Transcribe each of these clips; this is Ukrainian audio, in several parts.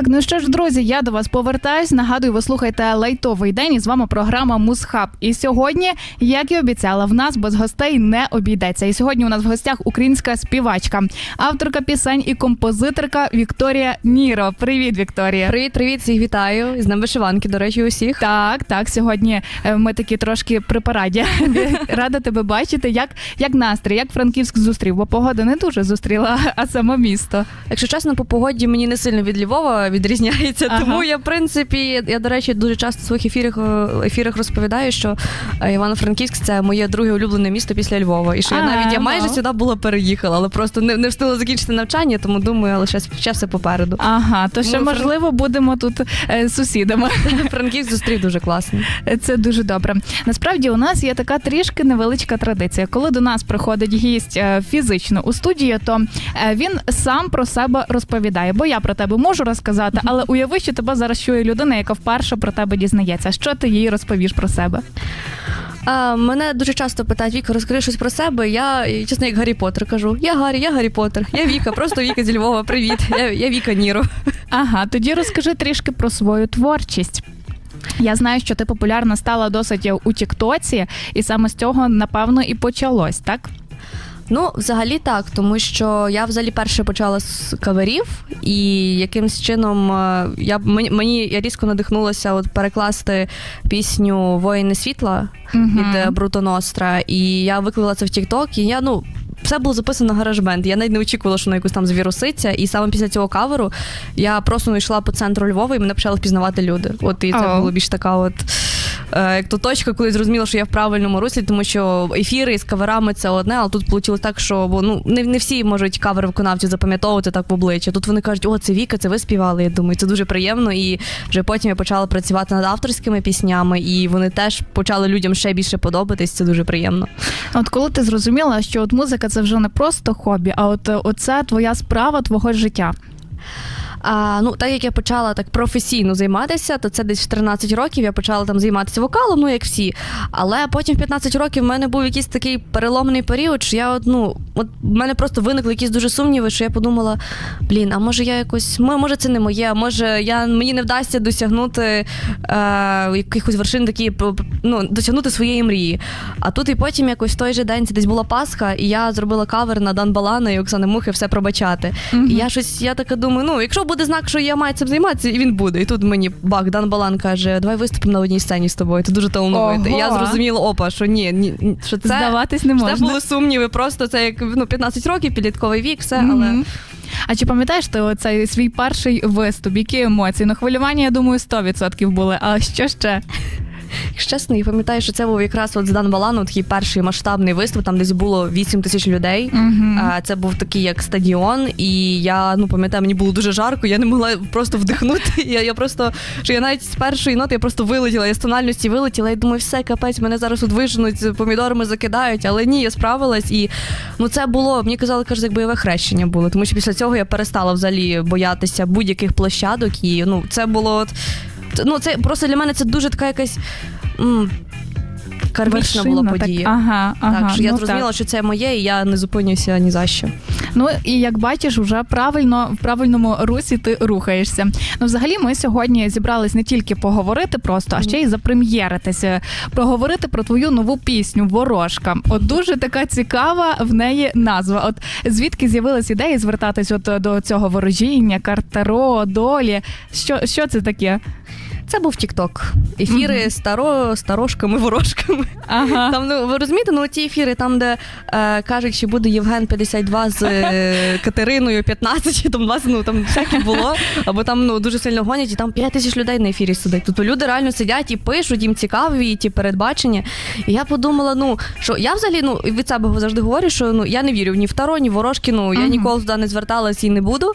Так, ну що ж, друзі, я до вас повертаюсь. Нагадую, ви слухаєте лайтовий день. І з вами програма Музхаб. І сьогодні, як і обіцяла, в нас без гостей не обійдеться. І сьогодні у нас в гостях українська співачка, авторка пісень і композиторка Вікторія Ніро. Привіт, Вікторія. Привіт, привіт, всіх вітаю. З ним вишиванки, до речі, усіх. Так, так, сьогодні е, ми такі трошки при параді. Рада тебе бачити. Як, як настрій, як Франківськ зустрів, бо погода не дуже зустріла, а само місто. Якщо чесно, по погоді мені не сильно від Львова відрізняється. Ага. Тому я, в принципі, я, до речі, дуже часто в своїх ефірах, е, ефірах розповідаю, що е, Івано-Франківськ це моє друге улюблене місто після Львова. І що я навіть я майже ну. сюди була переїхала, але просто не, не встигла закінчити навчання, тому думаю, але ще, ще все попереду. Ага, то ще Ну, Фран- можливо будемо тут е, сусідами. Франківськ зустрів дуже класно. Це дуже добре. Насправді у нас є така трішки невеличка традиція. Коли до нас приходить гість е, фізично у студію, то е, він сам про себе розповідає. Бо я про тебе можу розказати, але уяви, що тебе зараз чує людина, яка вперше про тебе дізнається. Що ти їй розповіш про себе? А, мене дуже часто питають, Віка, розкажи щось про себе. Я, чесно, як Гаррі Поттер кажу. Я Гаррі, я Гаррі Поттер. Я Віка, просто Віка зі Львова. Привіт. Я, я Віка Ніро. Ага, тоді розкажи трішки про свою творчість. Я знаю, що ти популярна стала досить у Тіктоці, і саме з цього напевно і почалось, так? Ну, взагалі так, тому що я взагалі перше почала з каверів, і якимсь чином е, я мені, я різко надихнулася от перекласти пісню Воїни світла Мгм. від е, Бруто Ностра. І я виклала це в TikTok, і я ну. Все було записано на гараж-бенд. Я навіть не очікувала, що на якусь там звіруситься. І саме після цього каверу я просто йшла по центру Львова і мене почали впізнавати люди. От і це О. було більш така, от як то точка, коли зрозуміла, що я в правильному руслі, тому що ефіри з каверами це одне, але тут вийшло так, що бо ну не, не всі можуть кавер виконавці запам'ятовувати так в обличчя. Тут вони кажуть, о, це Віка, це ви співали. Я думаю, це дуже приємно. І вже потім я почала працювати над авторськими піснями, і вони теж почали людям ще більше подобатись. Це дуже приємно. От коли ти зрозуміла, що от музика це вже не просто хобі, а от е, оце твоя справа твого життя. А, ну, так як я почала так професійно займатися, то це десь в 13 років я почала там займатися вокалом, ну як всі. Але потім в 15 років в мене був якийсь такий переломний період, що я от, ну, от в мене просто виникли якісь дуже сумніви, що я подумала: блін, а може я якось, може, це не моє, може я мені не вдасться досягнути е, якихось вершин, такі ну, досягнути своєї мрії. А тут і потім якось в той же день це десь була Пасха, і я зробила кавер на Дан Балана і Оксани Мухи все пробачати. І я щось, я така думаю, ну якщо буде знак, що я маю цим займатися, і він буде. І тут мені бак Дан Балан каже: давай виступимо на одній сцені з тобою. Ти дуже талановитий. Я зрозуміла, опа, що ні, ні, що це. Здаватись не можна. Це були сумніви, просто це як ну 15 років, підлітковий вік, все, але Мгм. А чи пам'ятаєш ти цей свій перший виступ? Які емоції? Ну, хвилювання, я думаю, 100% були. А що ще? Якщо чесно, я пам'ятаю, що це був якраз от з Дан Баланом такий перший масштабний виступ, там десь було 8 тисяч людей. А, Це був такий як стадіон, і я ну пам'ятаю, мені було дуже жарко, я не могла просто вдихнути. Я, я просто що я навіть з першої ноти я просто вилетіла, я з тональності вилетіла. і думаю, все капець, мене зараз тут виженуть, помідорами закидають. Але ні, я справилась. І ну це було. Мені казали, каже, як бойове хрещення було. Тому що після цього я перестала взагалі боятися будь-яких площадок. І ну це було от. Ну, це просто для мене це дуже така якась. м, Кармічна була подія. Так, ага, ага, Так, що я ну, зрозуміла, так. що це моє, і я не зупинюся ні за що. Ну і як бачиш, вже правильно в правильному русі ти рухаєшся. Ну, взагалі, ми сьогодні зібрались не тільки поговорити просто, а ще й запрем'єритися, проговорити про твою нову пісню Ворожка. От дуже така цікава в неї назва. От звідки з'явилась ідея звертатись от до цього ворожіння, картеро, долі. Що, що це таке? Це був Тікток. Ефіри Мгм. старо, старошками, ворожками. Ага. Там, ну, ви розумієте, ну ті ефіри, там, де е, кажуть, що буде Євген 52 з е, Катериною 15, там 20, ну там всяке було. Або там ну, дуже сильно гонять, і там 5 тисяч людей на ефірі сидить. Тобто люди реально сидять і пишуть, їм цікаві ті передбачення. І я подумала, ну що я взагалі ну від себе завжди говорю, що ну я не вірю ні в таро, ні в ворожки. Ну я Мгм. ніколи туди не зверталась і не буду.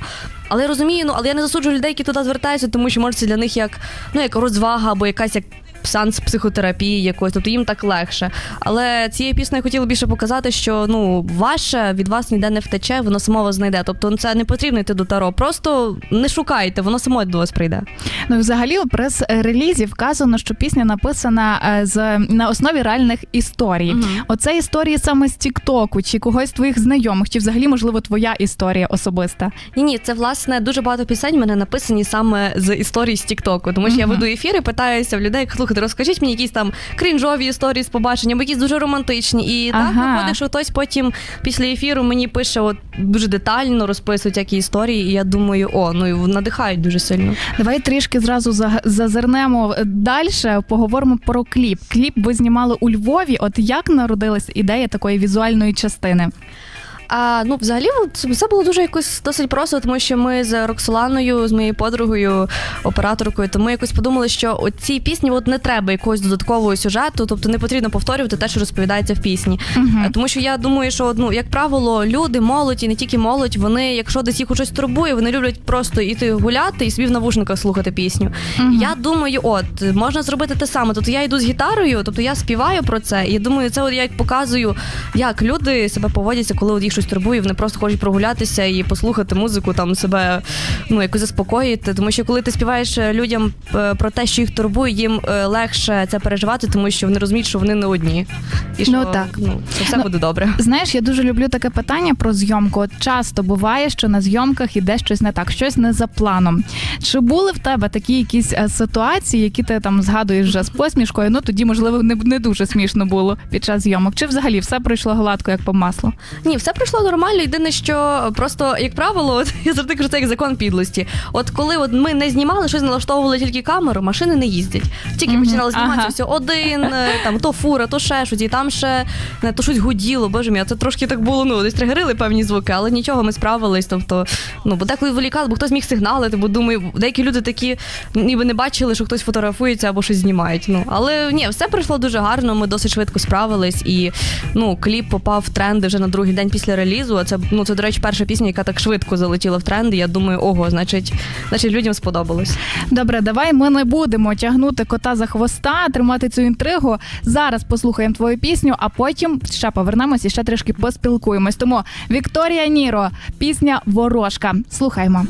Але я розумію, ну але я не засуджую людей, які туди звертаються, тому що може це для них як ну як розвага або якась як сеанс психотерапії якоїсь, тобто їм так легше. Але цією піснею хотіла більше показати, що ну ваше від вас ніде не втече, воно само вас знайде. Тобто це не потрібно йти до таро. Просто не шукайте, воно само до вас прийде. Ну, взагалі, у прес-релізі вказано, що пісня написана е, з на основі реальних історій. Мгм. Оце історії саме з Тіктоку, чи когось з твоїх знайомих, чи взагалі, можливо, твоя історія особиста. Ні, ні, це власне дуже багато пісень в мене написані саме з історій з Тіктоку. Тому що я веду ефіри, питаюся в людей, слухайте, розкажіть мені якісь там крінжові історії з побаченням, якісь дуже романтичні. І так Ага. виходить, що хтось потім після ефіру мені пише от дуже детально розписують які історії, і я думаю, о, ну і надихають дуже сильно. Давай трішки зразу за- зазирнемо далі. Поговоримо про кліп. Кліп ви знімали у Львові. От як народилась ідея такої візуальної частини? А ну, взагалі, все було дуже якось досить просто, тому що ми з Роксоланою, з моєю подругою, операторкою, то ми якось подумали, що цій пісні от не треба якогось додаткового сюжету, тобто не потрібно повторювати те, що розповідається в пісні. Е, Тому що я думаю, що ну, як правило, люди, молодь і не тільки молодь, вони, якщо десь їх щось турбує, вони люблять просто іти гуляти і собі в навушниках слухати пісню. Мгм. Я думаю, от можна зробити те саме. Тобто я йду з гітарою, тобто я співаю про це, і думаю, це от я як показую, як люди себе поводяться, коли от їх щось турбує. Вони просто хочуть прогулятися і послухати музику, там себе ну якось заспокоїти. Тому що коли ти співаєш е, людям е, про те, що їх турбує, їм е, легше це переживати, тому що вони розуміють, що вони не одні. І що Ну, так. ну, що все Ну, буде добре. Знаєш, я дуже люблю таке питання про зйомку. От часто буває, що на зйомках іде щось не так, щось не за планом. Чи були в тебе такі якісь ситуації, які ти там згадуєш вже з посмішкою? Ну тоді, можливо, не, не дуже смішно було під час зйомок. Чи взагалі все пройшло гладко, як по маслу? Ні, все пройшло нормально. Єдине, що просто, як правило, от, я завжди кажу, це як закон підлості. От коли от ми не знімали, щось налаштовували тільки камеру, машини не їздять. Тільки Мгм, починали зніматися ага. все один, е, там то фура, то ще щось, і там ще не, то щось гуділо. Боже мій, а це трошки так було. Ну десь тригерили певні звуки, але нічого, ми справились. Тобто, ну бо деколи вилікали, бо хтось міг сигналити, бо думаю, деякі люди такі ніби не бачили, що хтось фотографується або щось знімають. Ну але ні, все пройшло дуже гарно. Ми досить швидко справились, і ну кліп попав в тренди вже на другий день після релізу. А це ну це, до речі, перша пісня, яка так швидко залетіла в тренди. Я думаю, ого, значить, значить, людям сподобалось. Добре, давай ми не будемо тягнути кота за хвоста, тримати цю інтригу. Зараз послухаємо твою пісню, а потім ще повернемось і ще трішки поспілкуємось. Тому Вікторія Ніро, пісня Ворожка. Слухаймо.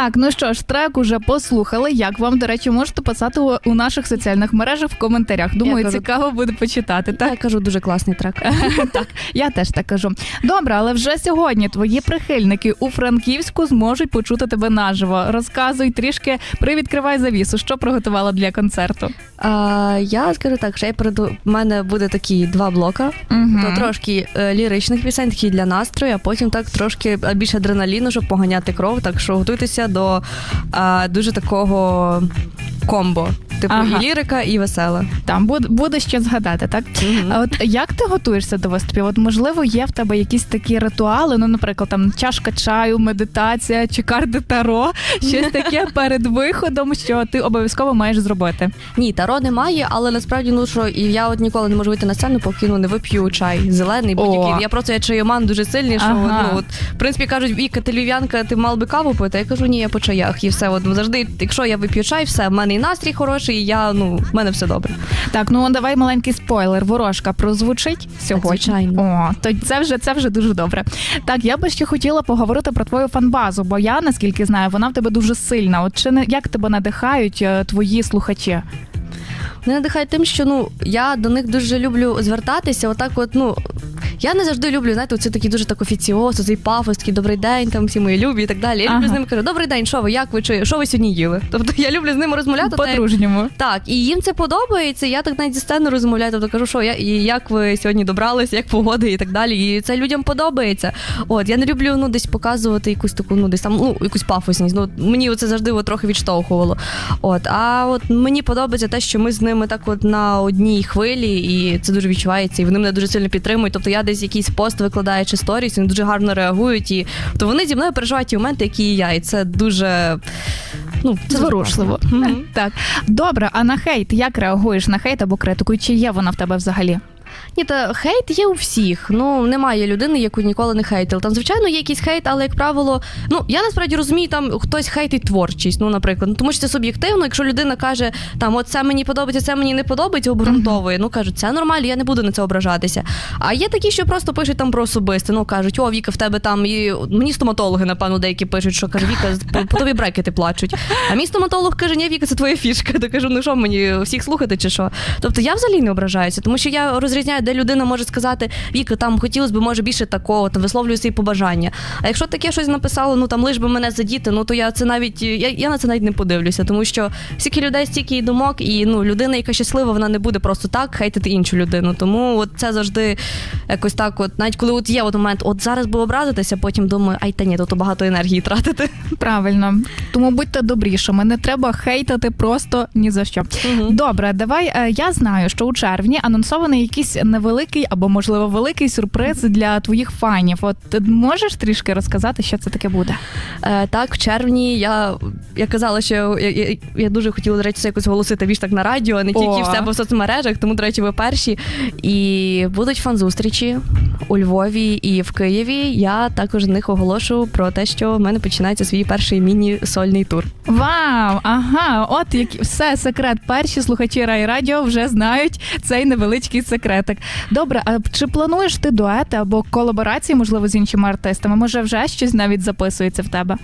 Так, ну що ж, трек уже послухали. Як вам, до речі, можете писати у- наших соціальних мережах в коментарях. Думаю, кажу- цікаво буде почитати. Так, Я кажу, дуже класний трек. так, я теж так кажу. Добре, але вже сьогодні твої прихильники у Франківську зможуть почути тебе наживо. Розказуй трішки, привідкривай завісу. Що приготувала для концерту? А, я скажу так, що я переду... в мене буде такі два блока. То трошки е, ліричних пісень, такі для настрою, а потім так трошки більше адреналіну, щоб поганяти кров. Так що готуйтеся до а, дуже такого комбо. Типу Ага. і лірика, і весела. Там буде, буде ще згадати, так? Мгм. А от як ти готуєшся до виступів? От можливо, є в тебе якісь такі ритуали, ну, наприклад, там чашка чаю, медитація чи карти таро, щось таке перед виходом, що ти обов'язково маєш зробити. Ні, таро немає, але насправді ну що і я от ніколи не можу вийти на сцену, поки ну не вип'ю чай зелений, будь-який. Я просто я чайоман дуже сильний, що Ага. ну от в принципі кажуть, Віка, ти львів'янка, ти мав би каву пити. Я кажу, ні, я по чаях. І все. От завжди, якщо я вип'ю чай, все, в мене настрій хороший, і я ну в мене все добре. Так, ну давай маленький спойлер. Ворожка прозвучить сьогодні. звичайно. О, то це вже це вже дуже добре. Так, я би ще хотіла поговорити про твою фанбазу, бо я наскільки знаю, вона в тебе дуже сильна. От чи не як тебе надихають е, твої слухачі? Мене надихає тим, що ну я до них дуже люблю звертатися. Отак, от ну. Я не завжди люблю, знаєте, оце такий дуже так офіціоз, цей пафос, такий добрий день, там всі мої любі і так далі. Я люблю з ними кажу, добрий день, що ви, як ви чи що ви сьогодні їли? Тобто я люблю з ними розмовляти. По-дружньому. Так, і їм це подобається. Я так навіть зі сцени розмовляю, тобто кажу, що я і як ви сьогодні добрались, як погода і так далі. І це людям подобається. От я не люблю ну десь показувати якусь таку, ну десь там ну якусь пафосність. Ну мені це завжди от, трохи відштовхувало. От, а от мені подобається те, що ми з ними так от на одній хвилі, і це дуже відчувається, і вони мене дуже сильно підтримують. Тобто я десь якийсь пост викладаючи сторіс, вони дуже гарно реагують. І то вони зі мною переживають ті моменти, які і я. І це дуже ну це Зворушливо. Mm-hmm. Так, добре. А на хейт як реагуєш на хейт або критику? І Чи є вона в тебе взагалі? Ні, та хейт є у всіх. Ну немає людини, яку ніколи не хейтили. Там, звичайно, є якийсь хейт, але як правило, ну я насправді розумію, там хтось хейтить творчість. Ну, наприклад, ну, тому що це суб'єктивно. Якщо людина каже, там от це мені подобається, це мені не подобається, обґрунтовує. Ну кажуть, це нормально, я не буду на це ображатися. А є такі, що просто пишуть там про особисте. Ну кажуть, о, Віка, в тебе там і мені стоматологи, напевно, деякі пишуть, що каже, Віка, по, по тобі брекети плачуть. А мій стоматолог каже, ні, Віка, це твоя фішка. То кажу, ну що мені всіх слухати чи що?Тобто я взагалі не ображаюся, тому що я розрізняю, де людина може сказати, Віка, там хотілося б, може, більше такого, там висловлюю свої побажання. А якщо таке щось написало, ну там лиш би мене задіти, ну то я це навіть я, я на це навіть не подивлюся, тому що стільки людей, стільки і думок, і ну людина, яка щаслива, вона не буде просто так хейтити іншу людину. Тому от це завжди якось так, от навіть коли от є от момент, от зараз би образитися, потім думаю, ай та ні, то, то багато енергії тратити. Правильно. Тому будьте добрішими. Не треба хейтити просто ні за що. Мгм. Добре, давай. е, Я знаю, що у червні анонсований якийсь невеликий або, можливо, великий сюрприз для твоїх фанів. От ти можеш трішки розказати, що це таке буде? Е, так, в червні я, я казала, що я, я, я дуже хотіла, до речі, це якось голосити більш так на радіо, а не тільки О. в себе в соцмережах, тому, до речі, ви перші. І будуть фан-зустрічі у Львові і в Києві. Я також з них оголошу про те, що в мене починається свій перший міні-сольний тур. Вау! Ага, от які все секрет. Перші слухачі Рай Радіо вже знають цей невеличкий секретик. Добре, а чи плануєш ти дуети або колаборації, можливо, з іншими артистами? Може, вже щось навіть записується в тебе?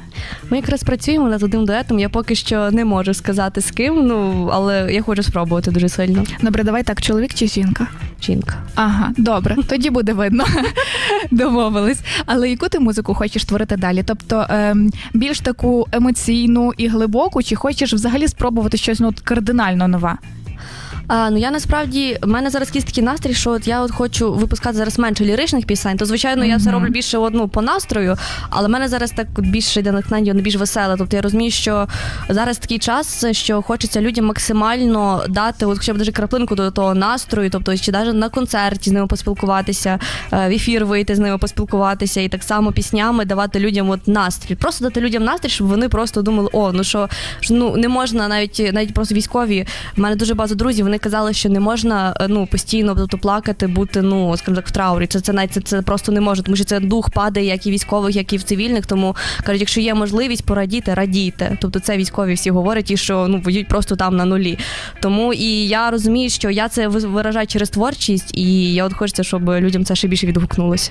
Ми якраз працюємо над одним дуетом. Я поки що не можу сказати з ким, ну але я хочу спробувати дуже сильно. Добре, давай так, чоловік чи жінка? Жінка. Ага, добре, тоді буде видно. Домовились. Але яку ти музику хочеш творити далі? Тобто ем, більш таку емоційну і глибоку, чи хочеш взагалі спробувати щось ну, кардинально нове? А, ну я насправді в мене зараз якийсь такий настрій, що от я от хочу випускати зараз менше ліричних пісень. То звичайно, я все роблю більше одну по настрою, але в мене зараз так більше йде натхнення, більш веселе. Тобто я розумію, що зараз такий час, що хочеться людям максимально дати, от хоча б даже краплинку до того настрою, тобто чи навіть на концерті з ними поспілкуватися, е, в ефір вийти з ними поспілкуватися, і так само піснями давати людям от настрій. Просто дати людям настрій, щоб вони просто думали, о, ну що ну не можна навіть навіть просто військові. В мене дуже багато друзів, вони вони казали, що не можна е, ну постійно тобто, плакати, бути ну скажімо так в траурі. Це це навіть це, це просто не може, тому що це дух падає як і військових, як і в цивільних. Тому кажуть, якщо є можливість порадіти, радійте. Тобто це військові всі говорять, ті, що ну воюють просто там на нулі. Тому і я розумію, що я це виражаю через творчість, і я от хочеться, щоб людям це ще більше відгукнулося.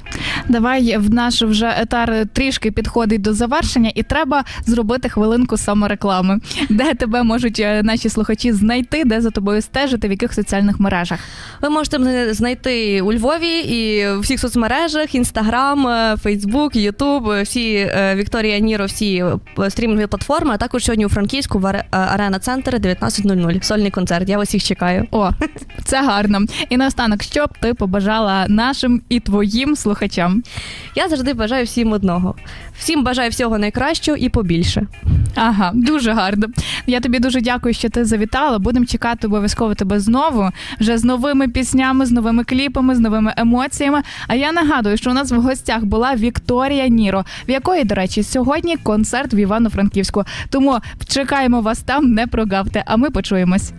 Давай в наш вже етар трішки підходить до завершення, і треба зробити хвилинку самореклами. Де тебе можуть е, наші слухачі знайти, де за тобою стежити, в яких соціальних мережах? Ви можете мене знайти у Львові і в всіх соцмережах: Інстаграм, Фейсбук, Ютуб, всі е, Вікторія Ніро, всі е, стрімінгові платформи. А також сьогодні у Франківську в е, Арена Центр 19.00. Сольний концерт. Я вас всіх чекаю. О, це гарно. І наостанок, що б ти побажала нашим і твоїм слухачам? Я завжди бажаю всім одного. Всім бажаю всього найкращого і побільше. Ага, дуже гарно. Я тобі дуже дякую, що ти завітала. Будемо чекати обов'язково тебе знову, вже з новими піснями, з новими кліпами, з новими емоціями. А я нагадую, що у нас в гостях була Вікторія Ніро, в якої, до речі, сьогодні концерт в Івано-Франківську. Тому чекаємо вас там, не прогавте. А ми почуємось.